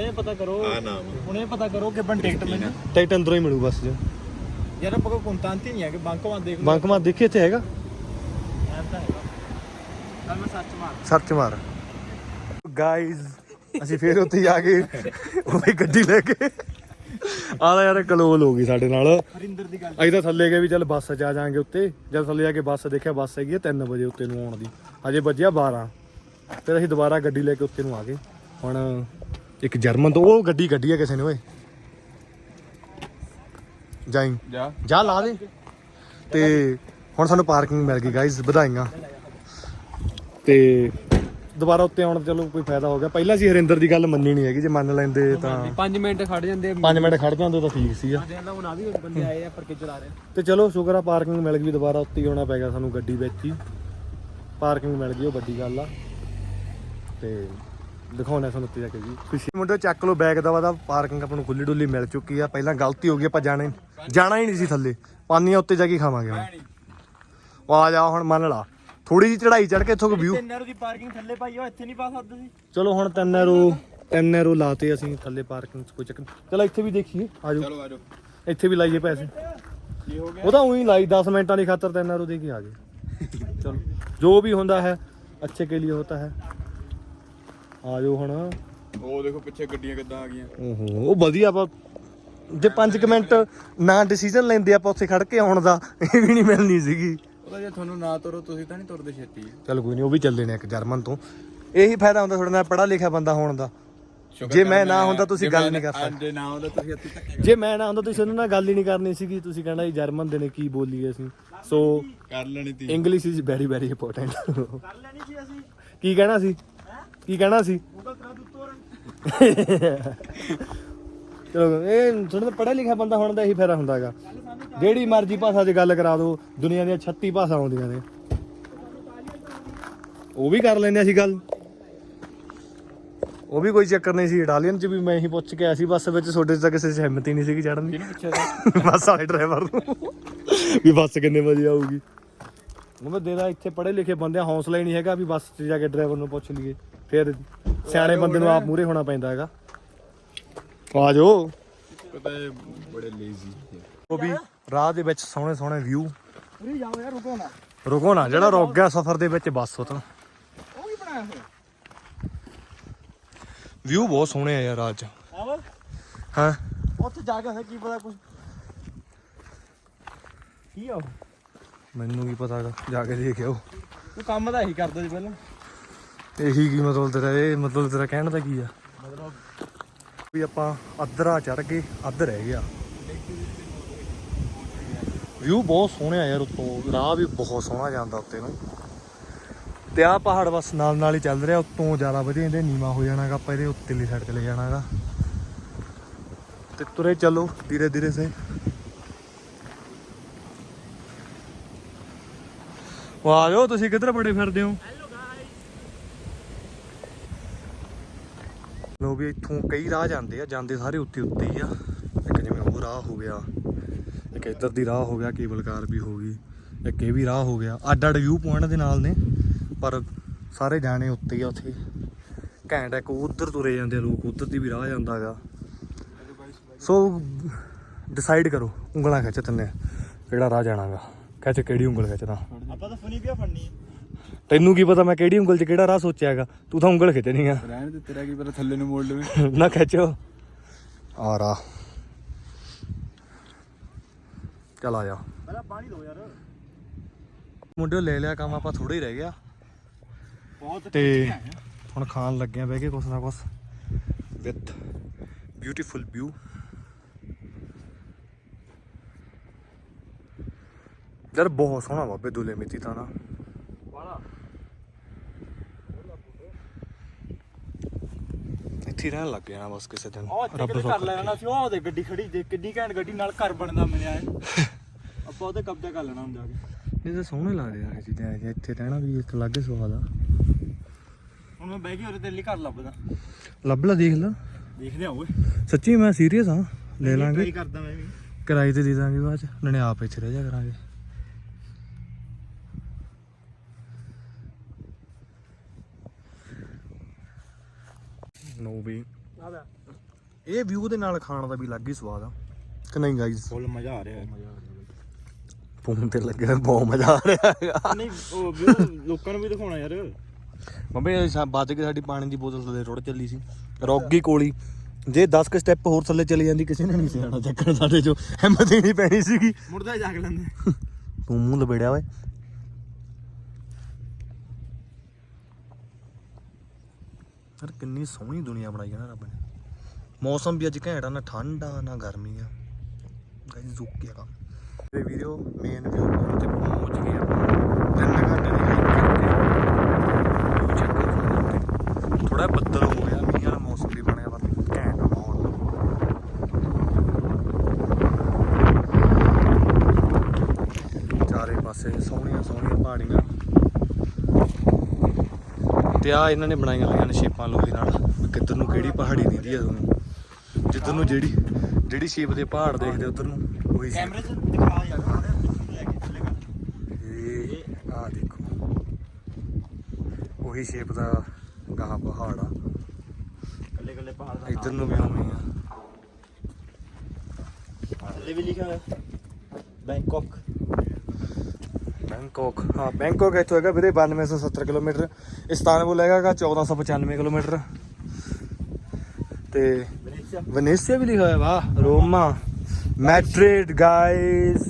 ਇਹ ਪਤਾ ਕਰੋ ਆ ਨਾਮ ਹੁਣ ਇਹ ਪਤਾ ਕਰੋ ਕਿ ਬਣ ਟਿਕਟ ਮੈਨੂੰ ਟਿਕਟ ਅੰਦਰੋਂ ਹੀ ਮਿਲੂ ਬੱਸ 'ਚ ਯਾਰ ਆਪਾਂ ਕੋ ਕੰਤਾਂਤੀ ਨਹੀਂ ਹੈ ਕਿ ਬੰਕ ਮਾਰ ਦੇਖ ਲਓ। ਬੰਕ ਮਾਰ ਦੇਖੀ ਇੱਥੇ ਹੈਗਾ? ਐਪ ਤਾਂ ਹੈਗਾ। ਕੱਲ ਮੈਂ ਸੱਚ ਮਾਰ। ਸਰਚ ਮਾਰ। ਗਾਇਜ਼ ਅਸੀਂ ਫੇਰ ਉੱਥੇ ਜਾ ਕੇ ਉਹ ਵੀ ਗੱਡੀ ਲੈ ਕੇ। ਆਹ ਯਾਰ ਕਲੋਲ ਹੋ ਗਈ ਸਾਡੇ ਨਾਲ। ਹਰਿੰਦਰ ਦੀ ਗੱਲ। ਅਸੀਂ ਤਾਂ ਥੱਲੇ ਗਏ ਵੀ ਚੱਲ ਬੱਸ 'ਚ ਆ ਜਾਾਂਗੇ ਉੱਤੇ। ਜਦ ਥੱਲੇ ਜਾ ਕੇ ਬੱਸ ਦੇਖਿਆ ਬੱਸ ਹੈਗੀ 3 ਵਜੇ ਉੱਤੇ ਨੂੰ ਆਉਣ ਦੀ। ਅਜੇ ਵੱਜਿਆ 12 ਫਿਰ ਅਸੀਂ ਦੁਬਾਰਾ ਗੱਡੀ ਲੈ ਕੇ ਉੱਤੇ ਨੂੰ ਆ ਗਏ। ਹੁਣ ਇੱਕ ਜਰਮਨ ਤੋਂ ਉਹ ਗੱਡੀ ਕੱਢੀ ਆ ਕਿਸੇ ਨੇ ਓਏ। ਜਾਈ ਜਾ। ਜਾ ਲਾ ਦੇ। ਤੇ ਹੁਣ ਸਾਨੂੰ ਪਾਰਕਿੰਗ ਮਿਲ ਗਈ ਗਾਇਜ਼ ਵਧਾਈਆਂ। ਤੇ ਦੁਬਾਰਾ ਉੱਤੇ ਆਉਣ ਦਾ ਚਲੋ ਕੋਈ ਫਾਇਦਾ ਹੋ ਗਿਆ। ਪਹਿਲਾਂ ਸੀ ਹਰਿੰਦਰ ਦੀ ਗੱਲ ਮੰਨੀ ਨਹੀਂ ਹੈਗੀ ਜੇ ਮੰਨ ਲੈਂਦੇ ਤਾਂ। 5 ਮਿੰਟ ਖੜ ਜਾਂਦੇ 5 ਮਿੰਟ ਖੜ ਜਾਂਦੇ ਤਾਂ ਠੀਕ ਸੀ ਆ ਕਹਿੰਦਾ ਹੁਣ ਆ ਵੀ ਬੰਦੇ ਆਏ ਆ ਪਰ ਕੇ ਚਲਾ ਰਹੇ ਤੇ ਚਲੋ ਸ਼ੁਕਰ ਆ ਪਾਰਕਿੰਗ ਮਿਲ ਗਈ ਦੁਬਾਰਾ ਉੱਤੇ ਆਉਣਾ ਪੈ ਗਿਆ ਸਾਨੂੰ ਗੱਡੀ ਵਿੱਚ ਹੀ। ਪਾਰਕਿੰਗ ਮਿਲ ਗਈ ਉਹ ਵੱਡੀ ਗੱਲ ਆ। ਤੇ ਦਿਖਾਉਣਾ ਤੁਹਾਨੂੰ ਉੱਤੇ ਜਾ ਕੇ ਜੀ। ਖੁਸ਼ੀ ਮੁੰਡੇ ਚੱਕ ਲੋ ਬੈਗ ਦਾ ਵਾਦਾ ਪਾਰਕਿੰਗ ਆਪਾਂ ਨੂੰ ਖੁੱਲੀ ਡੁੱਲੀ ਮਿਲ ਚੁੱਕੀ ਆ। ਪਹਿਲਾਂ ਗਲਤੀ ਹੋ ਗਈ ਆਪਾਂ ਜਾਣਾ ਹੀ ਜਾਣਾ ਹੀ ਨਹੀਂ ਸੀ ਥੱਲੇ। ਪਾਨੀਆਂ ਉੱਤੇ ਜਾ ਕੇ ਖਾਵਾਂਗੇ ਹੁਣ। ਉਹ ਆ ਜਾ ਹੁਣ ਮੰਨ ਲਾ। ਥੋੜੀ ਜਿਹੀ ਚੜਾਈ ਚੜ ਕੇ ਇੱਥੋਂ ਵਿਊ ਤਿੰਨ ਦੀ ਪਾਰਕਿੰਗ ਥੱਲੇ ਪਾਈ ਹੋ ਇੱਥੇ ਨਹੀਂ ਪਾ ਸਕਦੇ ਸੀ ਚਲੋ ਹੁਣ ਤਿੰਨ ਐਰੋ ਲਾਤੇ ਅਸੀਂ ਥੱਲੇ ਪਾਰਕਿੰਗ 'ਚ ਕੋਈ ਚੱਕਰ ਚਲੋ ਇੱਥੇ ਵੀ ਦੇਖੀਏ। ਆਜੋ ਚਲੋ ਆਜੋ ਇੱਥੇ ਵੀ ਲਾਈਏ ਪੈਸੇ। ਕੀ ਹੋ ਗਿਆ? ਉਹ ਤਾਂ ਉਹੀ ਲਾਈ 10 ਮਿੰਟਾਂ ਦੀ ਖਾਤਰ ਤਿੰਨ ਦੇ ਕੇ ਆ ਗਏ। ਚਲੋ। ਜੋ ਵੀ ਹੁੰਦਾ ਹੈ ਅੱਛੇ ਕੇ ਲਈ ਹੋਤਾ ਹੈ। ਆਜੋ ਹੁਣ। ਉਹ ਦੇਖੋ ਪਿੱਛੇ ਗੱਡੀਆਂ ਕਿੱਦਾਂ ਆ ਗਈਆਂ। ਓਹੋ ਉਹ ਵਧੀਆ ਆਪਾਂ ਜੇ 5 ਮਿੰਟ ਨਾ ਡਿਸੀਜਨ ਲੈਂਦੇ ਆਪਾਂ ਉੱਥੇ ਖੜ ਕੇ ਆਉਣ ਦਾ ਇਹ ਵੀ ਨਹੀਂ ਮਿਲਣੀ ਸੀਗੀ। ਉਹਦਾ ਜੇ ਤੁਹਾਨੂੰ ਨਾ ਤੁਰੋ ਤੁਸੀਂ ਤਾਂ ਨਹੀਂ ਤੁਰਦੇ ਛੇਤੀ। ਚਲ ਕੋਈ ਨਹੀਂ ਉਹ ਵੀ ਚੱਲੇ ਨੇ ਇੱਕ ਜਰਮਨ ਤੋਂ। ਇਹੀ ਫਾਇਦਾ ਹੁੰਦਾ ਤੁਹਾਡੇ ਨਾਲ ਪੜ੍ਹਾ ਲਿਖਿਆ ਬੰਦਾ ਹੋਣ ਦਾ। ਜੇ ਮੈਂ ਨਾ ਹੁੰਦਾ ਤੁਸੀਂ ਗੱਲ ਨਹੀਂ ਕਰ ਸਕਦੇ। ਜੇ ਨਾ ਹੁੰਦਾ ਤੁਸੀਂ ਇੱਥੇ ਧੱਕੇ ਜੇ ਮੈਂ ਨਾ ਹੁੰਦਾ ਤੁਸੀਂ ਉਹਨਾਂ ਨਾਲ ਗੱਲ ਹੀ ਨਹੀਂ ਕਰਨੀ ਸੀਗੀ। ਤੁਸੀਂ ਕਹਿਣਾ ਜੀ ਜਰਮਨ ਦੇ ਨੇ ਕੀ ਬੋਲੀ ਅਸੀਂ। ਸੋ ਕਰ ਲੈਣੀ ਤੀ। English is very very important ਕਰ ਲੈਣੀ ਸੀ ਅਸੀਂ। ਕੀ ਕਹਿਣਾ ਸੀ? ਕੀ ਕਹਿਣਾ ਸੀ? ਚਲੋ ਇਹ ਥੋੜਾ ਪੜ੍ਹਿਆ ਲਿਖਿਆ ਬੰਦਾ ਹੋਣ ਦਾ ਇਹੀ ਫਾਇਦਾ ਹੁੰਦਾਗਾ ਜਿਹੜੀ ਮਰਜ਼ੀ ਭਾਸ਼ਾ 'ਚ ਗੱਲ ਕਰਾ ਦਿਓ ਦੁਨੀਆ ਦੀਆਂ 36 ਭਾਸ਼ਾ ਆਉਂਦੀਆਂ ਨੇ। ਉਹ ਵੀ ਕਰ ਲੈਂਦੇ ਅਸੀਂ ਗੱਲ। ਉਹ ਵੀ ਕੋਈ ਚੱਕਰ ਨਹੀਂ ਸੀ ਇਟਾਲੀਅਨ 'ਚ ਵੀ ਮੈਂ ਹੀ ਪੁੱਛ ਕੇ ਆਇਆ ਸੀ ਬੱਸ ਵਿੱਚ ਤੁਹਾਡੇ 'ਚ ਤਾਂ ਕਿਸੇ 'ਚ ਹਿੰਮਤ ਹੀ ਨਹੀਂ ਸੀਗੀ ਚੜਨ ਦੀ। ਬੱਸ ਵਾਲੇ ਡਰਾਈਵਰ ਨੂੰ। ਵੀ ਬੱਸ ਕਿੰਨੇ ਵਜੇ ਆਊਗੀ। ਉਹ ਮੈਂ ਦੇਦਾ ਇੱਥੇ ਪੜ੍ਹੇ ਲਿਖੇ ਬੰਦੇ ਆ, ਹੌਸਲਾ ਹੀ ਨਹੀਂ ਹੈਗਾ ਵੀ ਬੱਸ 'ਚ ਜਾ ਕੇ ਡਰਾਈਵਰ ਨੂੰ ਪੁੱਛ ਲਈਏ। ਫਿਰ ਸਿਆਣੇ ਬੰਦੇ ਨੂੰ ਆਪ ਮੂਰੇ ਹੋਣਾ ਪੈਂਦਾ ਹੈਗਾ। ਆ ਜਾਓ ਪਤਾ ਇਹ ਬੜੇ ਲੇਜ਼ੀ ਉਹ ਵੀ ਰਾਹ ਦੇ ਵਿੱਚ ਸੋਹਣੇ ਸੋਹਣੇ ਵਿਊ ਉਰੇ ਜਾਓ ਯਾਰ ਰੁਕੋ ਨਾ। ਰੁਕੋ ਨਾ ਜਿਹੜਾ ਰੁਕ ਗਿਆ ਸਫ਼ਰ ਦੇ ਵਿੱਚ ਬੱਸ ਉਹ ਤਾਂ ਉਹ ਵੀ ਬਣਾਇਆ ਹੋਇਆ। ਵਿਊ ਬਹੁਤ ਸੋਹਣੇ ਆ ਯਾਰ ਅੱਜ ਆਵਾ ਹਾਂ? ਉੱਥੇ ਜਾ ਕੇ ਕੀ ਪਤਾ ਕੁਝ ਕੀ ਆ ਉਹ? ਮੈਨੂੰ ਕੀ ਪਤਾ ਗਾ, ਜਾ ਕੇ ਦੇਖ ਆਓ ਤੂੰ ਕੰਮ ਤਾਂ ਇਹੀ ਕਰਦਾ ਸੀ ਪਹਿਲਾਂ। ਇਹੀ ਕੀ ਮਤਲਬ ਤੇਰਾ ਇਹ ਮਤਲਬ ਤੇਰਾ ਕਹਿਣ ਦਾ ਕੀ ਆ? ਵੀ ਆਪਾਂ ਅੱਧਰਾ ਚੜ ਗਏ ਅੱਧ ਰਹਿ ਗਿਆ। ਵਿਊ ਬਹੁਤ ਸੋਹਣਾ ਯਾਰ ਉੱਤੋਂ। ਰਾਹ ਵੀ ਬਹੁਤ ਸੋਹਣਾ ਜਾਂਦਾ ਉੱਤੇ ਨੂੰ। ਤੇ ਆਹ ਪਹਾੜ ਬਸ ਨਾਲ ਨਾਲ ਹੀ ਚੱਲ ਰਿਹਾ ਉੱਤੋਂ ਜ਼ਿਆਦਾ ਵਧੀਆ ਇਹਦੇ ਨੀਵਾ ਹੋ ਜਾਣਾਗਾ ਆਪਾਂ ਇਹਦੇ ਉੱਤੇਲੀ ਸਾਈਡ ਚਲੇ ਜਾਣਾਗਾ। ਤੇ ਤੁਰੇ ਚੱਲੋ ਧੀਰੇ ਧੀਰੇ ਸੇ ਵਾਹ ਜੋ ਤੁਸੀਂ ਕਿੱਧਰ ਬੜੇ ਫਿਰਦੇ ਹੋ? ਲੋ ਵੀ ਇੱਥੋਂ ਕਈ ਰਾਹ ਜਾਂਦੇ ਆ, ਜਾਂਦੇ ਸਾਰੇ ਉੱਤੇ ਉੱਤੇ ਹੀ ਆ। ਇੱਕ ਜਿਵੇਂ ਉਹ ਰਾਹ ਹੋ ਗਿਆ, ਇੱਕ ਇੱਧਰ ਦੀ ਰਾਹ ਹੋ ਗਿਆ, ਕੇਬਲ ਕਾਰ ਵੀ ਹੋ ਗਈ, ਇੱਕ ਇਹ ਵੀ ਰਾਹ ਹੋ ਗਿਆ। ਅੱਡ ਅੱਡ ਵਿਊ ਪੁਆਇੰਟ ਦੇ ਨਾਲ ਨੇ, ਪਰ ਸਾਰੇ ਜਾਣੇ ਉੱਤੇ ਹੀ ਆ ਉੱਥੇ। ਘੈਂਟ ਇੱਕ ਉਧਰ ਤੁਰੇ ਜਾਂਦੇ ਆ ਲੋਕ, ਉਧਰ ਦੀ ਵੀ ਰਾਹ ਜਾਂਦਾ ਹੈਗਾ। ਸੋ ਡਿਸਾਈਡ ਕਰੋ, ਉਂਗਲਾਂ ਖਿੱਚ ਤੰਨੇ, ਕਿਹੜਾ ਰਾਹ ਜਾਣਾਗਾ। ਖਿੱਚ ਕਿਹੜੀ ਉਂਗਲ ਖਿੱਚਦਾ। ਆਪਾਂ ਤਾਂ ਫਨੀ ਪਿਆ ਫੜਨੀ। ਤੈਨੂੰ ਕੀ ਪਤਾ ਮੈਂ ਕਿਹੜੀ ਉਂਗਲ 'ਚ ਕਿਹੜਾ ਰਾਹ ਸੋਚਿਆਗਾ ਤੂੰ ਤਾਂ ਉਂਗਲ ਖਿੱਚਣੀ ਆ। ਰਹਿਣ ਦੇ ਤੇਰਾ ਕੀ ਪਤਾ ਥੱਲੇ ਨੂੰ ਮੋੜ ਲਵੇਂ। ਨਾ ਖਿੱਚੋ। ਆ ਰਾ ਚਲ ਆ ਜਾ। ਪਹਿਲਾਂ ਪਾਣੀ ਦੋ ਯਾਰ। ਮੁੰਡਿਓ ਲੈ ਲਿਆ ਕੰਮ ਆਪਾਂ ਥੋੜਾ ਹੀ ਰਹਿ ਗਿਆ ਬਹੁਤ ਤੇ ਹੁਣ ਖਾਣ ਲੱਗਿਆ ਬਹਿ ਕੇ ਕੁਛ ਨਾ ਕੁਛ। ਵਿਦ ਬਿਊਟੀਫੁਲ ਵਿਊ ਯਾਰ ਬਹੁਤ ਸੋਹਣਾ ਬਾਬੇ ਦੁਲੇ ਮਿੱਤੀ ਤਾਂ ਨਾ। ਇੱਥੇ ਹੀ ਰਹਿਣ ਲੱਗ ਜਾਣਾ ਬਸ ਕਿਸੇ ਦਿਨ। ਉਹ ਇੱਥੇ ਕਿਤੇ ਕਰ ਲੈਣਾ ਸੀ ਉਹ ਦੇ ਗੱਡੀ ਖੜੀ ਦੇ ਕਿੰਨੀ ਘੈਂਟ ਗੱਡੀ ਨਾਲ ਘਰ ਬਣਦਾ ਮਿਲਿਆ ਹੈ *laughs* ਆਪਾਂ ਉਹਤੇ ਕਬਜ਼ਾ ਕਰ ਲੈਣਾ ਜਾ ਕੇ ਇਹ ਤਾਂ ਸੋਹਣੇ ਲੱਗਦੇ ਆ ਇਹ ਚੀਜ਼ਾਂ ਇਹ ਇੱਥੇ ਰਹਿਣਾ ਵੀ ਇੱਕ ਅਲੱਗ ਸਵਾਦ ਆ। ਹੁਣ ਮੈਂ ਬਹਿ ਕੇ ਉਹਦੇ ਲਈ ਘਰ ਲੱਭਦਾ। ਲੱਭ ਲਾ ਦੇਖ ਲਾ। ਦੇਖਦੇ ਆ ਓਏ ਸੱਚੀ ਮੈਂ ਸੀਰੀਅਸ ਹਾਂ ਲੈ ਲਾਂਗੇ। ਟਰਾਈ ਕਰਦਾ ਮੈਂ ਵੀ। ਕਿਰਾਏ ਤੇ ਦੇ ਦਾਂਗੇ ਬਾਅਦ ਚ। ਨਾਲੇ ਆਪ ਇੱਥੇ ਰਹਿ ਜਾ ਕਰਾਂਗੇ। ਨੋ ਵੀ। ਇਹ ਵਿਊ ਦੇ ਨਾਲ ਖਾਣ ਦਾ ਵੀ ਅਲੱਗ ਹੀ ਸਵਾਦ ਆ। ਕਿ ਨਹੀਂ ਗਾਈਜ਼ ਫੁੱਲ ਮਜ਼ਾ ਆ ਰਿਹਾ ਹੈ। ਫੋਨ ਤੇ ਲੱਗਿਆ ਬਹੁਤ ਮਜ਼ਾ ਆ ਰਿਹਾ ਹੈਗਾ। ਨਹੀਂ ਉਹ view ਲੋਕਾਂ ਨੂੰ ਵੀ ਦਿਖਾਉਣਾ ਯਾਰ। ਮੰਮੀ ਬਾਤ ਕੇ ਸਾਡੀ ਪਾਣੀ ਦੀ ਬੋਤਲ ਥੱਲੇ ਰੁੜ ਚੱਲੀ ਸੀ। ਰੌਗੀ ਕੋਲੀ। ਜੇ 10 ਕ ਸਟੈਪ ਹੋਰ ਥੱਲੇ ਚਲੀ ਜਾਂਦੀ ਕਿਸੇ ਨੇ ਨਹੀਂ ਸਿਆਣਾ ਚੱਕਰ ਸਾਡੇ ਚੋਂ। ਹਿੰਮਤ ਹੀ ਨਹੀਂ ਪੈਣੀ ਸੀਗੀ। ਮੁੜਦਾ ਜਾ ਕੇ ਲੈਂਦੇ। ਤੂੰ ਮੂੰਹ ਲਬੇੜਿਆ ਓਏ। ਯਾਰ ਕਿੰਨੀ ਸੋਹਣੀ ਦੁਨੀਆ ਬਣਾਈ ਹੈ ਨਾ ਰੱਬ ਨੇ। ਮੌਸਮ ਵੀ ਅੱਜ ਘੈਂਟ ਆ, ਨਾ ਠੰਡ ਆ, ਨਾ ਗਰਮੀ ਆ। ਗਾਇਸ ਜ਼ੁੱਕ ਗਿਆ ਕੰਮ। ਤੇ ਵੀਡੀਓ ਮੇਨ ਵਿਊ ਤੇ ਪਹੁੰਚ ਗਏ ਆਪਾਂ। ਤਿੰਨ ਘੰਟੇ ਦੀ ਹਾਈਕ ਕਰਕੇ ਵਿਊ ਚੈੱਕ ਕਰੋ ਥੋੜਾ ਬੱਦਲ ਹੋ ਗਿਆ ਮੀਂਹ ਵਾਲਾ ਮੌਸਮ ਵੀ ਬਣਿਆ ਪਰ ਘੈਂਟ ਆ ਮਾਹੌਲ ਚਾਰੇ ਪਾਸੇ ਸੋਹਣੀਆਂ ਸੋਹਣੀਆਂ ਪਹਾੜੀਆਂ ਤੇ ਆ ਇਹਨਾਂ ਨੇ ਬਣਾਈਆਂ ਹੋਈਆਂ ਨੇ ਸ਼ੇਪਾਂ ਲੋਹੇ ਨਾਲ। ਕਿੱਧਰ ਨੂੰ ਕਿਹੜੀ ਪਹਾੜੀ ਦਿੰਦੀ ਆ ਤੁਹਾਨੂੰ ਜਿੱਧਰ ਨੂੰ ਜਿਹੜੀ ਜਿਹੜੀ ਸ਼ੇਪ ਦੇ ਪਹਾੜ ਦੇਖਦੇ ਉਧਰ ਨੂੰ ਉਹੀ। ਕੈਮਰੇ 'ਚ ਦਿਖਾ ਯਾਰ ਲੈ ਕੇ ਥੱਲੇ ਕਰ ਇਹ ਆ ਦੇਖੋ। ਉਹੀ ਸ਼ੇਪ ਦਾ ਗਾਹ ਪਹਾੜ ਆ। ਕੱਲੇ ਕੱਲੇ ਪਹਾੜ ਦਾ ਇੱਧਰ ਨੂੰ ਵੀ ਉਵੇਂ ਆ। ਥੱਲੇ ਵੀ ਲਿਖਿਆ ਹੋਇਆ। ਬੈਂਕਾਕ। ਬੈਂਕਾਕ। ਹਾਂ ਬੈਂਕਾਕ ਇੱਥੋਂ ਹੈਗਾ ਵੀਰੇ 9270 ਕਿਲੋਮੀਟਰ। Istanbul ਹੈਗਾਗਾ 1495 kilometre. ਤੇ ਵੈਨੇਸ਼ੀਆ। ਵੀ ਲਿਖਿਆ ਹੋਇਆ ਵਾਹ Roma. Madrid guys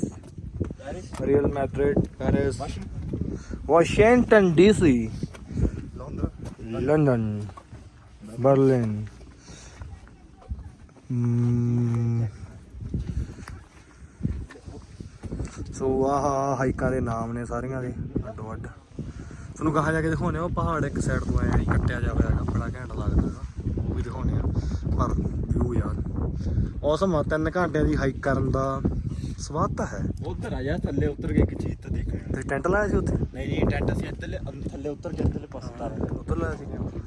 Real Madrid Paris. Washington DC. London. London. Berlin. So ਆਹ ਹਾਈਕਾਂ ਦੇ ਨਾਮ ਨੇ ਸਾਰੀਆਂ ਦੇ ਅੱਡੋ ਅੱਡ। ਤੁਹਾਨੂੰ ਕਹਾ ਜਾ ਕੇ ਦਿਖਾਉਣੇ ਆ ਉਹ ਪਹਾੜ ਇੱਕ ਸਾਈਡ ਤੋਂ ਹੀ ਕੱਟਿਆ ਜਾ ਹੋਇਆ ਹੈਗਾ ਬੜਾ ਘੈਂਟ ਲੱਗਦਾ ਹੈਗਾ। ਉਹ ਵੀ ਦਿਖਾਉਣੇ ਆ ਪਰ ਵਿਊ ਯਾਰ। ਔਸਮ ਆ ਤਿੰਨ ਘੰਟਿਆਂ ਦੀ ਹਾਈਕ ਕਰਨ ਦਾ ਸਵਾਦ ਤਾਂ ਹੈ। ਉੱਧਰ ਆ ਜਾ ਥੱਲੇ ਉੱਤਰ ਕੇ ਇੱਕ ਚੀਜ਼ ਤਾਂ ਦੇਖਣੀ ਤੇ ਟੈਂਟ ਲਾਇਆ ਸੀ ਉੱਥੇ? ਨਹੀਂ ਨਹੀਂ ਟੈਂਟ ਅਸੀਂ ਇੱਧਰਲੇ ਥੱਲੇ ਉੱਤਰ ਕੇ ਇੱਧਰਲੇ ਪਾਸੇ ਤਾਰ ਉੱਧਰ ਲਾਇਆ ਸੀ।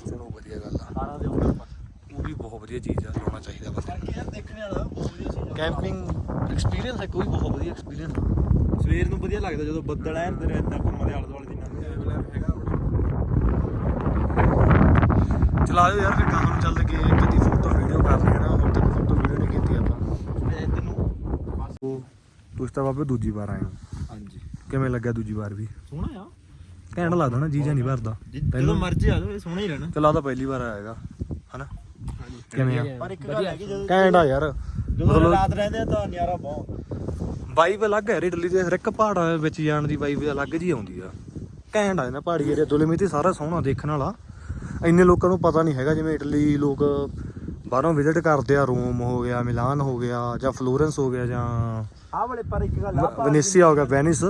ਚਲੋ ਵਧੀਆ ਗੱਲ ਆ। ਸਾਰਾ ਦੇ ਉੱਪਰ ਉਹ ਵੀ ਬਹੁਤ ਵਧੀਆ ਚੀਜ਼ ਆ ਲਾਉਣਾ ਚਾਹੀਦਾ ਬਸ ਕਰਕੇ ਯਾਰ ਦੇਖਣੇ ਵਾਲਾ ਬਹੁਤ ਵਧੀਆ ਚੀਜ਼ ਆ। ਕੈਂਪਿੰਗ ਐਕਸਪੀਰੀਅੰਸ ਹੈ ਕੋਈ ਬਹੁਤ ਵਧੀਆ ਐਕਸਪੀਰੀਅੰਸ ਸਵੇਰ ਨੂੰ ਵਧੀਆ ਲੱਗਦਾ ਜਦੋਂ ਬੱਦਲ ਐਨ ਤੇਰੇ ਇੰਨਾ ਘੁੰਮਦੇ ਆਲੇ ਦੁਆਲੇ ਦੀ ਨੰਗੇ ਚਲਾ ਜਾਓ ਯਾਰ ਫਿਰ ਨੂੰ ਚੱਲ ਕੇ ਇੱਕ ਦੀ ਫੋਟੋ ਵੀਡੀਓ ਕਰ ਲਈ ਨਾ ਹੁਣ ਤੱਕ ਫੋਟੋ ਵੀਡੀਓ ਨਹੀਂ ਕੀਤੀ ਆਪਾਂ। ਤੇ ਇੱਧਰ ਨੂੰ ਉਹ ਤੁਸੀਂ ਤਾਂ ਬਾਬੇ ਦੂਜੀ ਵਾਰ ਆਏ ਹੋ ਹਾਂਜੀ। ਕਿਵੇਂ ਲੱਗਿਆ ਦੂਜੀ ਵਾਰ ਵੀ? ਸੋਹਣਾ ਆ। ਘੈਂਟ ਲੱਗਦਾ ਨਾ ਜੀਜਾ ਨਹੀਂ ਭਰਦਾ। ਜਦੋਂ ਮਰਜ਼ੀ ਆ ਜਾਓ ਇਹ ਸੋਹਣਾ ਹੀ ਰਹਿਣਾ। ਚਲਾ ਤਾਂ ਪਹਿਲੀ ਵਾਰ ਆਏਗਾ ਹਨਾ? ਕਿਵੇਂ ਆ? ਪਰ ਇੱਕ ਗੱਲ ਹੈਗੀ ਜਦੋਂ ਆ ਯਾਰ। ਜਦੋਂ ਰਾਤ ਰਹਿੰਦੇ ਆ ਤਾਂ ਨਿਆਰਾ ਬਹੁਤ। ਵਾਈਬ ਅਲੱਗ ਹੈ ਇਟਲੀ ਦੇ ਹਰ ਇੱਕ ਪਹਾੜਾਂ ਦੇ ਵਿੱਚ ਜਾਣ ਦੀ ਵਾਈਬ ਅਲੱਗ ਜੀ ਆਉਂਦੀ ਆ। ਘੈਂਟ ਆ ਨਾ ਪਹਾੜੀ ਏਰੀਆ ਦੁਲਮੀਤੀ ਸਾਰਾ ਸੋਹਣਾ ਦੇਖਣ ਵਾਲਾ। ਇੰਨੇ ਲੋਕਾਂ ਨੂੰ ਪਤਾ ਨਹੀਂ ਹੈਗਾ ਜਿਵੇਂ ਇਟਲੀ ਲੋਕ ਬਾਹਰੋਂ ਵਿਜ਼ਿਟ ਕਰਦੇ ਆ ਰੋਮ ਹੋ ਗਿਆ ਮਿਲਾਨ ਹੋ ਗਿਆ ਜਾਂ ਫਲੋਰੈਂਸ ਹੋ ਗਿਆ ਜਾਂ ਆਹ ਵਾਲੇ ਪਰ ਇੱਕ ਗੱਲ ਵ- ਵਨੀਸੀਆ ਹੋ ਗਿਆ ਵੈਨਿਸ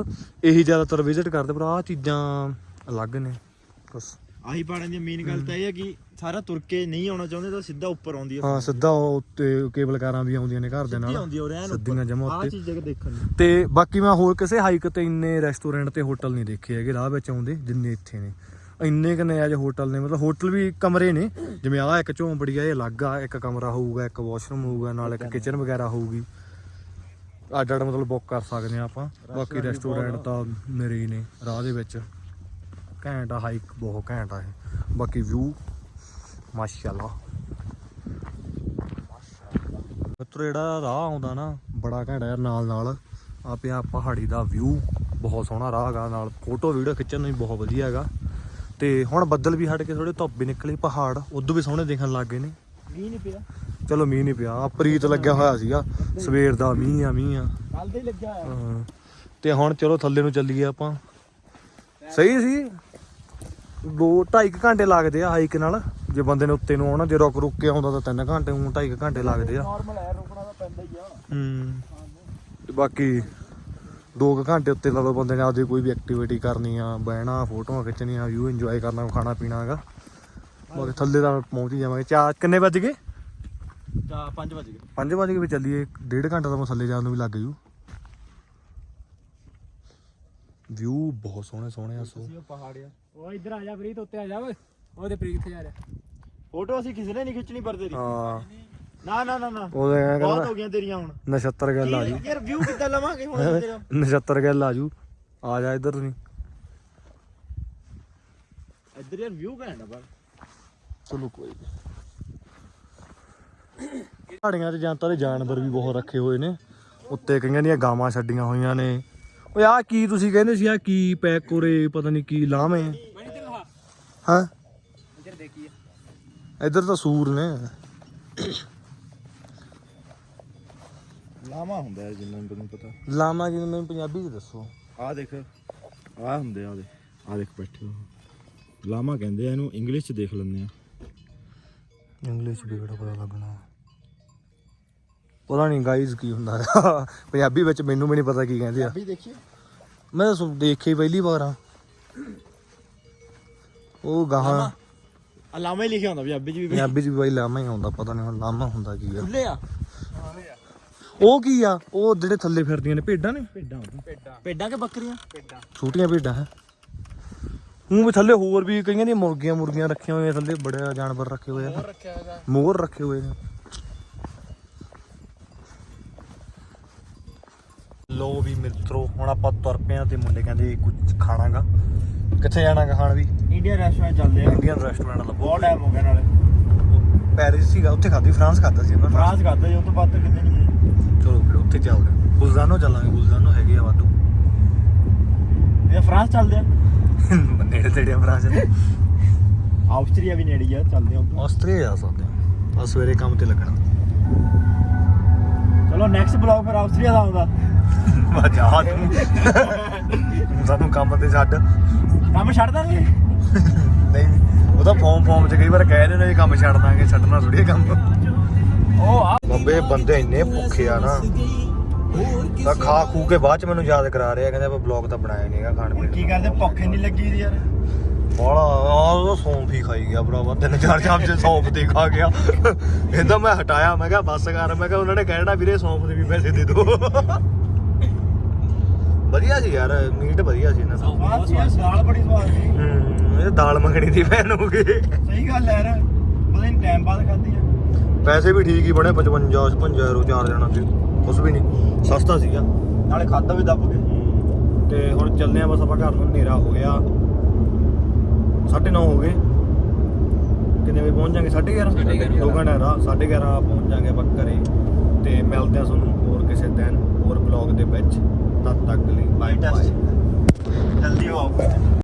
ਇਹੀ ਜ਼ਿਆਦਾਤਰ ਵਿਜ਼ਿਟ ਕਰਦੇ ਪਰ ਆਹ ਚੀਜ਼ਾਂ ਅਲੱਗ ਨੇ ਬਸ। ਆਹੀ ਪਹਾੜਾਂ ਦੀ ਮੇਨ ਗੱਲ ਤਾਂ ਇਹ ਹੈ ਕਿ ਸਾਰਾ ਤੁਰ ਕੇ ਨਹੀਂ ਆਉਣਾ ਚਾਹੁੰਦੇ ਤਾਂ ਸਿੱਧਾ ਉੱਪਰ ਆਉਂਦੀ ਹੈ ਹਾਂ ਸਿੱਧਾ ਉਹ ਉੱਤੇ ਕੇਬਲ ਕਾਰਾਂ ਵੀ ਆਉਂਦੀਆਂ ਨੇ ਘਰ ਦੇ ਨਾਲ। ਆਉਂਦੀ ਸਿੱਧੀਆਂ ਜਮਾ ਆਹ ਉੱਤੇ। ਚੀਜ਼ ਜਗ੍ਹਾ ਦੇਖਣ ਨੂੰ। ਤੇ ਬਾਕੀ ਮੈਂ ਹੋਰ ਕਿਸੇ ਹਾਈਕ ਤੇ ਇੰਨੇ ਰੈਸਟੋਰੈਂਟ ਤੇ ਹੋਟਲ ਨਹੀਂ ਦੇਖੇ ਹੈਗੇ ਰਾਹ ਵਿੱਚ ਆਉਂਦੇ ਜਿੰਨੇ ਇੱਥੇ ਨੇ। ਇੰਨੇ ਕਨੇ ਆ ਜੇ ਹੋਟਲ ਨੇ ਮਤਲਬ ਹੋਟਲ ਵੀ ਕਮਰੇ ਨੇ। ਜਿਵੇਂ ਆ ਇੱਕ ਝੌਂਪੜੀ ਆ ਇਹ ਅਲੱਗ ਆ ਇੱਕ ਕਮਰਾ ਹੋਊਗਾ ਇੱਕ ਵਾਸ਼ਰੂਮ ਹੋਊਗਾ ਨਾਲ ਇੱਕ ਕਿਚਨ ਵਗੈਰਾ ਹੋਊਗੀ। ਅੱਡ ਅੱਡ ਮਤਲਬ ਬੁੱਕ ਕਰ ਸਕਦੇ ਆ ਆਪਾਂ। ਬਾਕੀ ਰੈਸਟੋਰੈਂਟ ਤਾਂ ਮੇਰੇ ਹੀ ਨੇ ਰਾਹ ਦੇ ਵਿੱਚ। ਘੈਂਟ ਆ ਹਾਈਕ ਬਹੁਤ ਘੈਂਟ ਆ ਇਹ। ਬਾਕੀ ਵਿਊ ਮਾਸ਼ਾਅੱਲਾ। ਮਿੱਤਰੋ ਜਿਹੜਾ ਰਾਹ ਆਉਂਦਾ ਨਾ ਬੜਾ ਘੈਂਟ ਆ ਨਾਲ ਨਾਲ। ਆ ਪਿਆ ਪਹਾੜੀ ਦਾ ਵਿਊ ਬਹੁਤ ਸੋਹਣਾ ਰਾਹ ਹੈਗਾ ਨਾਲ। ਫੋਟੋ ਵੀਡੀਓ ਖਿੱਚਣ ਨੂੰ ਵੀ ਬਹੁਤ ਵਧੀਆ ਹੈਗਾ। ਤੇ ਹੁਣ ਬੱਦਲ ਵੀ ਹਟ ਕੇ ਥੋੜੇ ਧੁੱਪ ਵੀ ਨਿਕਲੀ ਪਹਾੜ ਉਦੋਂ ਵੀ ਸੋਹਣੇ ਦਿਖਣ ਲੱਗ ਗਏ ਨੇ। ਮੀਂਹ ਨਹੀਂ ਪਿਆ। ਚਲੋ ਮੀਂਹ ਨਹੀਂ ਪਿਆ। ਪ੍ਰੀਤ ਲੱਗਿਆ ਹੋਇਆ ਸੀਗਾ। ਸਵੇਰ ਦਾ ਮੀਂਹ ਆ ਮੀਂਹ ਆ। ਕੱਲ ਦੇ ਲੱਗਿਆ ਹੋਇਆ। ਹਾਂ। ਤੇ ਹੁਣ ਚਲੋ ਥੱਲੇ ਨੂੰ ਚੱਲੀਏ ਆਪਾਂ। ਸਹੀ ਸੀ? ਦੋ ਢਾਈ ਕੁ ਘੰਟੇ ਲੱਗਦੇ ਆ ਹਾਈਕ ਨਾਲ। ਜੇ ਬੰਦੇ ਨੇ ਉੱਤੇ ਨੂੰ ਆਉਣਾ ਜੇ ਰੁਕ ਰੁਕ ਕੇ ਆਉਂਦਾ ਤਾਂ ਤਿੰਨ ਘੰਟੇ ਉਹ ਢਾਈ ਕੁ ਘੰਟੇ ਲੱਗਦੇ ਆ। ਨਾਰਮਲ ਹੈ ਰੁਕਣਾ ਤਾਂ ਪੈਂਦਾ ਹੀ ਆ। ਹੂੰ। ਤੇ ਬਾਕੀ ਦੋ ਕੁ ਘੰਟੇ ਉੱਤੇ ਲਾ ਲਓ ਬੰਦੇ ਨੇ ਆਪਦੀ ਕੋਈ ਵੀ ਐਕਟੀਵਿਟੀ ਕਰਨੀ ਆ ਬਹਿਣਾ ਫੋਟੋਆਂ ਖਿੱਚਣੀਆਂ ਵਿਊ ਇੰਜੋਏ ਕਰਨਾ ਖਾਣਾ ਪੀਣਾ ਹੈਗਾ। ਬਾਕੀ ਥੱਲੇ ਤਾਂ ਪਹੁੰਚ ਹੀ ਜਾਵਾਂਗੇ। ਚਾਰ ਕਿੰਨੇ ਵੱਜ ਗਏ? ਤਾਂ 5 ਵਜੇ 5 ਵਜੇ ਵੀ ਚੱਲੀਏ ਡੇਢ ਘੰਟਾ ਤਾਂ ਮੈਂ ਥੱਲੇ ਜਾਣ ਨੂੰ ਵੀ ਲੱਗ ਜੂ। ਵਿਊ ਬਹੁਤ ਸੋਹਣੇ ਸੋਹਣੇ ਆ ਸੋ। ਉਹ ਪਹਾੜ ਆ। ਉਹ ਇੱਧਰ ਆ ਜਾ ਪ੍ਰੀਤ ਉੱਤੇ ਆ ਜਾ ਓਏ। ਉਹਦੇ ਪ੍ਰੀਤ ਕਿੱਥੇ ਜਾ ਰਿਹਾ। ਫੋਟੋ ਅਸੀਂ ਕਿਸੇ ਨੇ ਨਹੀਂ ਖਿੱਚਣੀ ਪਰ ਤੇਰੀ ਹਾਂ। ਨਾ ਨਾ ਨਾ ਨਾ। ਉਹਦੇ ਐਂ ਬਹੁਤ ਕਹਿੰਦਾ ਹੋ ਗਈਆਂ ਤੇਰੀਆਂ ਹੁਣ। ਨਛੱਤਰ ਗੱਲ ਆ ਜੂ। ਯਾਰ ਵਿਊ ਕਿੱਦਾਂ ਲਵਾਂਗੇ ਹੁਣ ਤੇਰਾ? ਨਛੱਤਰ ਗੱਲ ਆ ਜੂ। ਆ ਜਾ ਇੱਧਰ ਨਹੀਂ ਇੱਧਰ ਯਾਰ ਵਿਊ ਘੈਂਟ ਆ ਪਰ ਚਲੋ ਕੋਈ ਪਹਾੜੀਆਂ 'ਚ ਜਾਂ ਤਾਂ ਦੇ ਜਾਨਵਰ ਵੀ ਬਹੁਤ ਰੱਖੇ ਹੋਏ ਨੇ। ਉੱਤੇ ਕਈਆਂ ਦੀਆਂ ਗਾਵਾਂ ਛੱਡੀਆਂ ਹੋਈਆਂ ਨੇ। ਓਏ ਆ ਕੀ ਤੁਸੀਂ ਕਹਿੰਦੇ ਸੀ ਆ ਕੀ ਪੈਕ ਕੋਰੇ ਪਤਾ ਨਹੀਂ ਕੀ ਲਾਵੇਂ ਹਾਂ? ਇੱਧਰ ਦੇਖੀਏ ਇੱਧਰ ਤਾਂ ਸੂਰ ਨੇ। ਲਾਮਾ ਹੁੰਦਾ ਹੈ ਜਿੰਨਾ ਮੈਨੂੰ ਪਤਾ। ਲਾਮਾ ਜੀ ਮੈਨੂੰ ਪੰਜਾਬੀ 'ਚ ਦੱਸੋ। ਆਹ ਦੇਖ ਆਹ ਹੁੰਦੇ ਆ ਉਹਦੇ ਆਹ ਦੇਖ ਬੈਠੇ ਲਾਮਾ ਕਹਿੰਦੇ ਆ ਇਹਨੂੰ ਇੰਗਲਿਸ਼ ਚ ਦੇਖ ਲੈਂਦੇ ਆ। ਇੰਗਲਿਸ਼ ਵੀ ਕਿਹੜਾ ਪਤਾ ਲੱਗਣਾ। ਪਤਾ ਨਹੀਂ ਗਾਈਜ਼ ਕੀ ਹੁੰਦਾ ਪੰਜਾਬੀ ਵਿੱਚ ਮੈਨੂੰ ਵੀ ਨਹੀਂ ਪਤਾ ਕੀ ਕਹਿੰਦੇ ਆ। ਦੇਖੀਏ ਮੈਂ ਤਾਂ ਸੁਣ- ਦੇਖੇ ਪਹਿਲੀ ਵਾਰ ਆ। ਉਹ ਗਾਹਾਂ ਆ ਲਾਮਾ ਹੀ ਲਿਖਿਆ ਹੁੰਦਾ ਪੰਜਾਬੀ ਚ ਵੀ ਪੰਜਾਬੀ ਚ ਵੀ ਬਾਈ ਲਾਮਾ ਹੀ ਆਉਂਦਾ ਪਤਾ ਨਹੀਂ ਹੁਣ ਲਾਮਾ ਹੁੰਦਾ ਕੀ ਆ। ਖੁੱਲੇ ਆ। ਉਹ ਕੀ ਆ? ਉਹ ਜਿਹੜੇ ਥੱਲੇ ਫਿਰਦੀਆਂ ਨੇ ਭੇਡਾਂ ਨੇ? ਭੇਡਾਂ ਪੇਡਾ ਭੇਡਾਂ ਕਿ ਬੱਕਰੀਆਂ? ਪੇਡਾ ਛੋਟੀਆਂ ਭੇਡਾਂ ਹੈ? ਉਹ ਵੀ ਥੱਲੇ ਹੋਰ ਵੀ ਕਈਆਂ ਦੀਆਂ ਮੁਰਗੀਆਂ ਮੁਰਗੀਆਂ ਰੱਖੀਆਂ ਹੋਈਆਂ ਥੱਲੇ ਬੜੇ ਜਾਨਵਰ ਰੱਖੇ ਹੋਏ ਆ। ਰੱਖਿਆ ਮੋਰ ਰੱਖੇ ਹੋਏ ਨੇ। ਲੋ ਵੀ ਮਿੱਤਰੋ ਹੁਣ ਆਪਾਂ ਤੁਰ ਪਏ ਆ ਤੇ ਮੁੰਡੇ ਕਹਿੰਦੇ ਕੁਝ ਖਾਣਾਗਾ। ਕਿੱਥੇ ਜਾਣਾਗਾ ਖਾਣ ਵੀ? ਇੰਡੀਅਨ ਰੈਸਟੋਰੈਂਟ ਚੱਲਦੇ ਆ। ਇੰਡੀਅਨ ਰੈਸਟੋਰੈਂਟ ਲੱਭੋ ਬਹੁਤ ਟਾਈਮ ਹੋ ਗਿਆ ਨਾਲੇ। ਪੈਰਿਸ ਸੀਗਾ ਉੱਥੇ ਖਾਦੀ ਫਰਾਂਸ ਖਾਦਾ ਸੀ ਆਪਾਂ? ਫਰਾਂਸ ਖਾਦਾ ਜੀ ਉਹ ਤੋਂ ਬਾਅਦ ਤਾਂ ਕਿਤੇ ਨਹੀਂ। ਚਲੋ ਫਿਰ ਉੱਥੇ ਚੱਲਦੇ ਆ ਬੁਲਜ਼ਾਨੋ ਚੱਲਾਂਗੇ ਬੁਲਜ਼ਾਨੋ ਹੈਗੇ ਆ ਵਾਧੂ। ਇਹ ਫਰਾਂਸ ਚੱਲਦੇ ਆ। *laughs* ਨੇੜੇ ਤੇੜੇ ਫਰਾਂਸ ਦੇ ਆਸਟਰੀਆ ਵੀ ਨੇੜੇ ਆ ਚੱਲਦੇ ਆ। ਆਸਟਰੀਆ ਜਾ ਸਕਦੇ ਆ। ਆ ਸਵੇਰੇ ਕੰਮ ਤੇ ਲੱਗਣਾ। ਚਲੋ ਨੈਕਸਟ ਬਲੌਗ ਫਿਰ ਆਸਟਰੀਆ ਦਾ ਆਉਂਦਾ। ਤੂੰ। ਸਾਨੂੰ ਕੰਮ ਤੇ ਛੱਡ। ਕੰਮ ਛੱਡ ਦਾਂਗੇ ਨਹੀਂ ਉਹ ਤਾਂ ਫੋਮ ਫੋਮ ਚ ਕਈ ਵਾਰ ਕਹਿ ਦਿੰਦੇ ਨੇ ਕੰਮ ਛੱਡ ਦਾਂਗੇ ਛੱਡਣਾ ਥੋੜੀ ਕੰਮ। ਉਹ ਆ। ਬੰਬੇ ਬੰਦੇ ਇੰਨੇ ਭੁੱਖੇ ਆ ਨਾ। ਤਾਂ ਖਾ ਖੂ ਕੇ ਬਾਅਦ ਚ ਮੈਨੂੰ ਯਾਦ ਕਰਾ ਰਿਹਾ ਕਹਿੰਦੇ ਆਪਾਂ ਬਲੌਗ ਤਾਂ ਬਣਾਇਆ ਨਹੀਂਗਾ ਖਾਣ ਪੀਣ ਕੀ ਕਰਦੇ? ਭੁੱਖ ਨਹੀਂ ਲੱਗੀ ਯਾਰ। ਬਾਲਾ ਉਹ ਸੌਂਫ ਹੀ ਖਾਈ ਗਿਆ ਭਰਾਵਾ ਤਿੰਨ ਚਾਰ ਚਮਚੇ ਸੌਂਫ ਦੇ ਖਾ ਗਿਆ। ਇਹਦਾ ਮੈਂ ਹਟਾਇਆ ਮੈਂ ਕਿਹਾ ਬੱਸ ਕਰ ਮੈਂ ਕਿਹਾ ਉਹਨਾਂ ਨੇ ਕਹਿਣਾ ਵੀਰੇ ਸੌਂਫ ਦੇ ਵੀ ਪੈਸੇ ਦੇ ਦਿਓ। ਵਧੀਆ ਸੀ ਯਾਰ ਮੀਟ ਵਧੀਆ ਸੀ ਇਹਨਾਂ ਦਾ। ਆਹ ਸੀ। ਦਾਲ ਬੜੀ ਸਵਾਦ ਸੀ। ਹੂੰ ਇਹ ਦਾਲ ਮੰਗਣੀ ਦੀ ਭੈਣ ਹੋ ਗਈ ਸਹੀ ਗੱਲ ਹੈ ਯਾਰ। ਪਤਾ ਨਹੀਂ ਟਾਈਮ ਬਾਅਦ ਖਾਧੀ ਆ। ਪੈਸੇ ਵੀ ਠੀਕ ਹੀ ਬਣੇ 55 55 ਯੂਰੋ ਚਾਰ ਜਣਾ ਤੇ ਕੁਛ ਵੀ ਨਹੀਂ ਸਸਤਾ ਸੀਗਾ। ਨਾਲੇ ਖਾਦਾ ਵੀ ਦੱਬ ਕੇ ਤੇ ਹੁਣ ਚੱਲਦੇ ਆ ਬਸ ਆਪਾਂ ਘਰ ਨੂੰ ਹਨੇਰਾ ਹੋ ਗਿਆ। 9:30 ਹੋ ਗਏ। ਕਿੰਨੇ ਵਜੇ ਪਹੁੰਚ ਜਾਾਂਗੇ 11:30 ਦੋ ਘੰਟੇ ਰਾਹ 11:30 ਪਹੁੰਚ ਜਾਾਂਗੇ ਆਪਾਂ ਘਰੇ। ਤੇ ਮਿਲਦੇ ਆ ਤੁਹਾਨੂੰ ਹੋਰ ਕਿਸੇ ਦਿਨ ਹੋਰ ਬਲੌਗ ਦੇ ਵਿੱਚ। ਤਦ ਤੱਕ ਲਈ ਬਾਏ ਬਾਏ ਜਲਦੀ ਆਓ